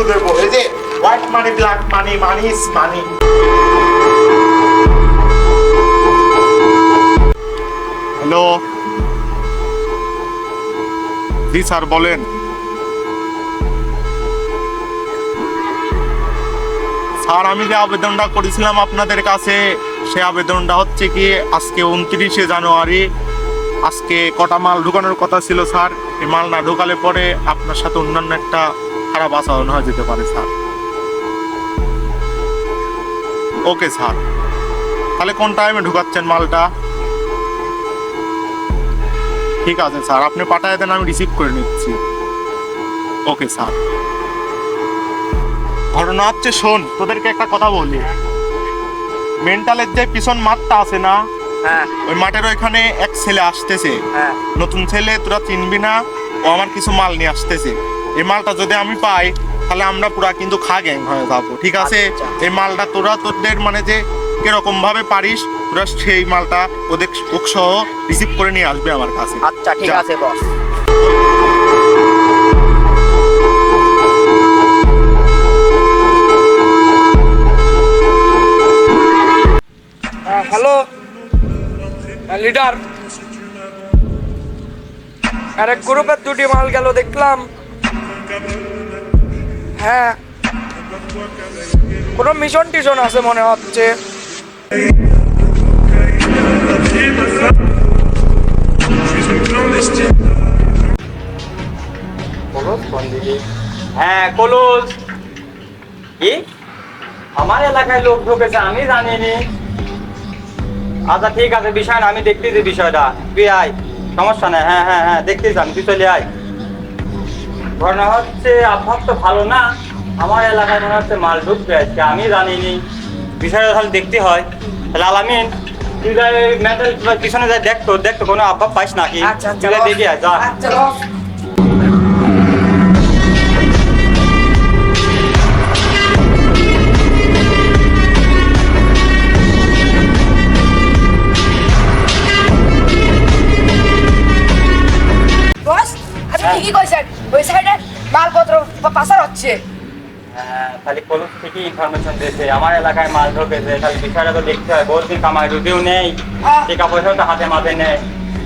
কিছু দেবো। এই যে white money black money money is money hello ji, sir, বলেন। স্যার, আমি যে আবেদনটা করেছিলাম আপনাদের কাছে, সে আবেদনটা হচ্ছে কি, আজকে উনত্রিশে জানুয়ারি, আজকে কটা মাল ঢুকানোর কথা ছিল, স্যার। এই মাল না ঢুকালে পরে আপনার সাথে অন্যান্য একটা খারাপ আচরণ হয়ে যেতে পারে স্যার। Okay sir. তাহলে কোন টাইমে ঢুকাচ্ছেন মালটা? ঠিক আছে স্যার। আপনি পাঠায় দেন আমি রিসিভ করে নিচ্ছি। Okay sir. ঘটনা হচ্ছে শোন তোদেরকে একটা কথা বলি। মেন্টালের যে পিছন মাঠটা আছে না হ্যাঁ। ওই মাঠের ওইখানে এক ছেলে আসতেছে। হ্যাঁ। নতুন ছেলে তোরা চিনবি না ও আমার কিছু মাল নিয়ে আসতেছে। এই মালটা যদি আমি পাই তাহলে আমরা পুরা কিন্তু খা গ্যাং হয়ে যাব ঠিক আছে? আচ্ছা। এই মালটা তোরা তোদের মানে যে কীরকম ভাবে পারিস তোরা সেই মালটা ওদের সহ রিসিভ করে নিয়ে আসবে আমার কাছে। আচ্ছা ঠিক আছে বস হ্যালো লিডার আরে গ্রুপের দুটি মাল গেল দেখলাম। হ্যাঁ। কোনো মিশন টিশন আছে মনে হচ্ছে? হ্যাঁ কলুস। কি? আমার এলাকায় লোক ঢুকেছে, আমি জানিনি। আচ্ছা ঠিক আছে, বিষয় না, আমি দেখতেছি বিষয়টা। তুই আয়, সমস্যা নেই। হ্যাঁ হ্যাঁ হ্যাঁ দেখতেছি আমি। তুই চলে আয়। ঘটনা হচ্ছে আবহাওয়া তো ভালো না। আমার এলাকায় মনে হচ্ছে মাল ঢুকবে আজকে আমি জানিনি। বিষয়টা তাহলে দেখতে হয়। তাহলে আলামিন তুই মেটাল পিছনে যাই দেখতো দেখতো কোনো আবহাওয়া পাইস নাকি? আচ্ছা আচ্ছা তুই দেখে যা। ওই সাইডে মালপত্র পাচার হচ্ছে। হ্যাঁ, তাহলে কলুস থেকে ইনফরমেশন দিয়েছে। আমার এলাকায় মাল ঢোকেছে তাহলে বিষয়টা তো দেখতে হয়। বহুদিন কামাই রুটিও নেই হ্যাঁ। টাকা পয়সাও তো হাতে মাঝে নেই।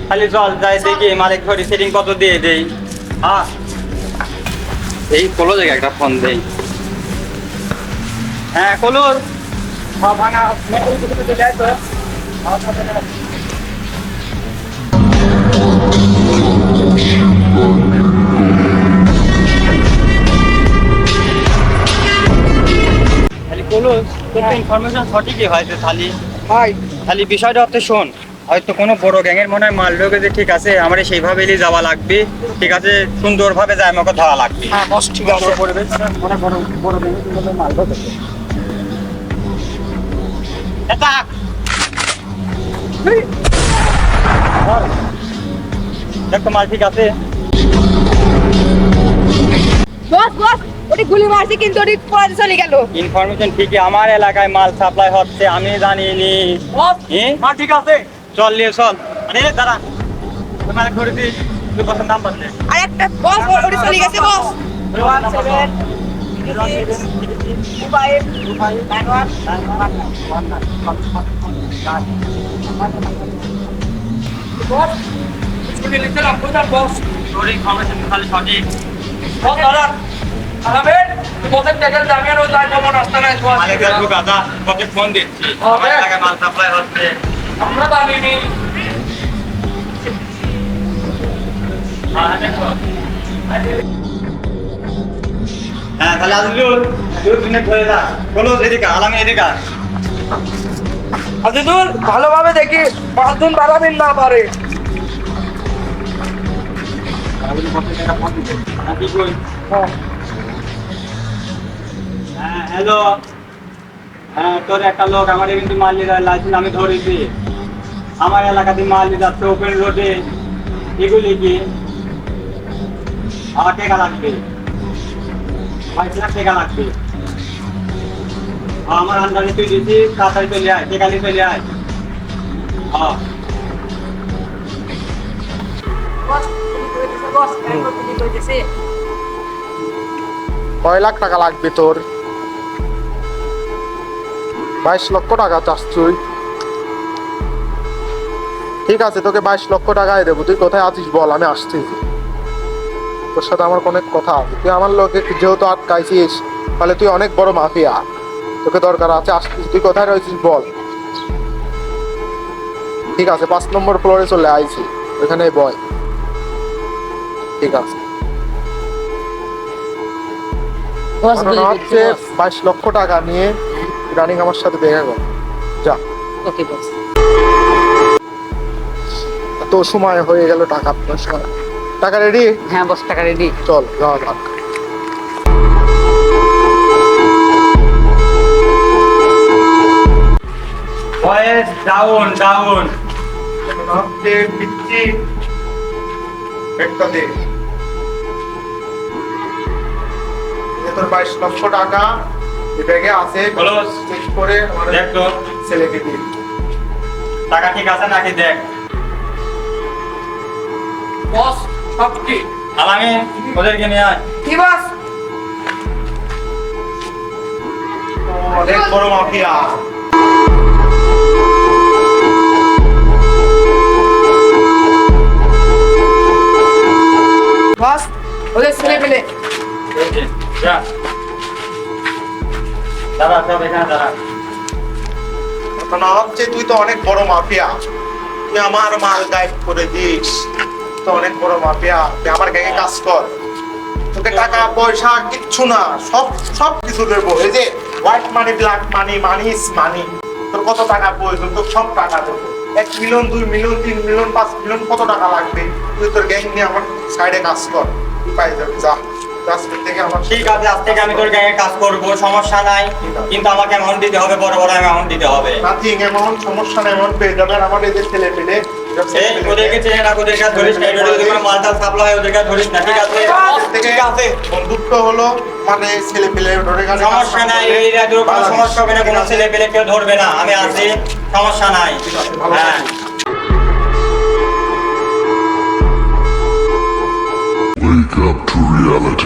খালি জল যাই দেখি মালিক ধরি সেটিং কত দিয়ে দেই। হ্যাঁ। এই কলো জায়গায় একটা ফোন দেই। হ্যাঁ কলুস সব ভাঙা। চলে আমার না। তোর ইনফরমেশন সঠিকই হয়েছে খালি ভাই খালি বিষয়টা হচ্ছে শোন হয়তো কোনো বড় গ্যাংয়ের মনে হয় মাল ঢোকেছে ঠিক আছে আমার সেইভাবেই যাওয়া লাগবে ঠিক আছে সুন্দরভাবে যায় আমাকে ধরা লাগবে। হ্যাঁ বস ঠিক আছে। পরিবেশ মনে বড় বড় গ্যাংয়ের এটা! দেখো মাল ঠিক আছে। বস বস। ওটি গুলি মারছে কিন্তু ওটি পড়ে চলে গেল। ইনফরমেশন ঠিকই আমার এলাকায় মাল সাপ্লাই হচ্ছে আমি জানিনি। মা ঠিক আছে? চল নিয়ে চল। আরে দাঁড়া। তোমার ঘরে দিই তুই কত নাম বললে আর একটা বস ওটি চলে গেছে বস। বস স্কুটি লিখতে না কোথায় বস? তোর ইনফরমেশন খালি সঠিক। বস দাদা আলামেন তোমাদের টাকার দামের ও যাই পাবো রাস্তা নাই তো মালিকের বুক তোকে ফোন দিচ্ছি। আমার এলাকায় মাল সাপ্লাই হচ্ছে। আমরা জানিনি হ্যাঁ, হ্যাঁ তাহলে আজলুল দুই মিনিট ধরে যা। বলো এদিকে আলামী এদিকে আজিদুল ভালোভাবে দেখি পাঁচজন বাড়াবেন না পারে। হ্যাঁ। হ্যালো। হ্যাঁ তোর একটা লোক আমার কিন্তু মাল নিয়ে লাইসেন্স আমি ধরেছি। আমার এলাকাতে মাল নিয়ে যাচ্ছে ওপেন রোডে এগুলি কি? আমার টাকা লাগবে। পাঁচ লাখ টাকা লাগবে। আমার আন্দাজে তুই দিচ্ছি তাড়াতাড়ি চলে আয়, টাকা নিয়ে চলে আয়। হ্যাঁ কয় লাখ টাকা লাগবে তোর? বাইশ লক্ষ টাকা চাস তুই। ঠিক আছে তোকে বাইশ লক্ষ টাকায় দেবো। তুই কোথায় আছিস বল আমি আসছি। তোর সাথে আমার অনেক কথা আছে। তুই আমার লোকে যেহেতু আটকাইছিস তাহলে তুই অনেক বড় মাফিয়া। তোকে দরকার আছে আসছিস। তুই কোথায় রয়েছিস বল। ঠিক আছে পাঁচ নম্বর ফ্লোরে চলে আইছি। ওইখানে বয়। ঠিক আছে। হচ্ছে বাইশ লক্ষ টাকা নিয়ে রানিং আমার সাথে দেখা কর। যা। ওকে বস। এত সময় হয়ে গেল টাকা সময় টাকা রেডি হ্যাঁ বস টাকা রেডি চল যাওয়া যাক। বয়েস ডাউন ডাউন হচ্ছে পিচ্ছি একটা দে। তোর বাইশ লক্ষ টাকা। এ ব্যাগে আছে চেক করে দেখ তো। ছেলেকে দিন টাকা ঠিক আছে নাকি? দেখ। বস সব কি? আলামি ওদেরকে নিয়ে আয়। কি বস? অনেক বড় মাফিয়া। দাঁড়া ঘটনা তুই তো অনেক বড় মাফিয়া। তুই আমার মাল গাইড করে দিস। তো অনেক বড় মাফিয়া। তুই আমার গ্যাংয়ে কাজ কর। তোকে টাকা পয়সা কিচ্ছু না। সব সব কিছু দেবো। এই যে white money black money money is money তোর কত টাকা প্রয়োজন? তোর সব টাকা দেবো। এক মিলিয়ন দুই মিলিয়ন তিন মিলিয়ন পাঁচ মিলিয়ন কত টাকা লাগবে? তুই তোর গ্যাং নিয়ে আমার সাইডে কাজ কর। তুই পাই যাবি যা। ঠিক আছে আজ থেকে আমি তোর গ্যাংয়ে কাজ করব সমস্যা নাই। কিন্তু আমাকে অ্যামাউন্ট দিতে হবে বড় বড় অ্যামাউন্ট দিতে হবে। নাথিং অ্যামাউন্ট সমস্যা নেই অ্যামাউন্ট পেয়ে যাবেন। আমার এদের ছেলে পেলে ওদেরকে ধরিস না যদি কোনো মালটা হয় আর ধরিস না ঠিক আছে? ঠিক আছে। বন্ধুত্ব হলো মানে ছেলে পেলে ধরে গেছে সমস্যা নাই এই রাজ্যের কোনো সমস্যা হবে না কোনো ছেলে পেলে কেউ ধরবে না আমি আছি সমস্যা নাই। হ্যাঁ। reality.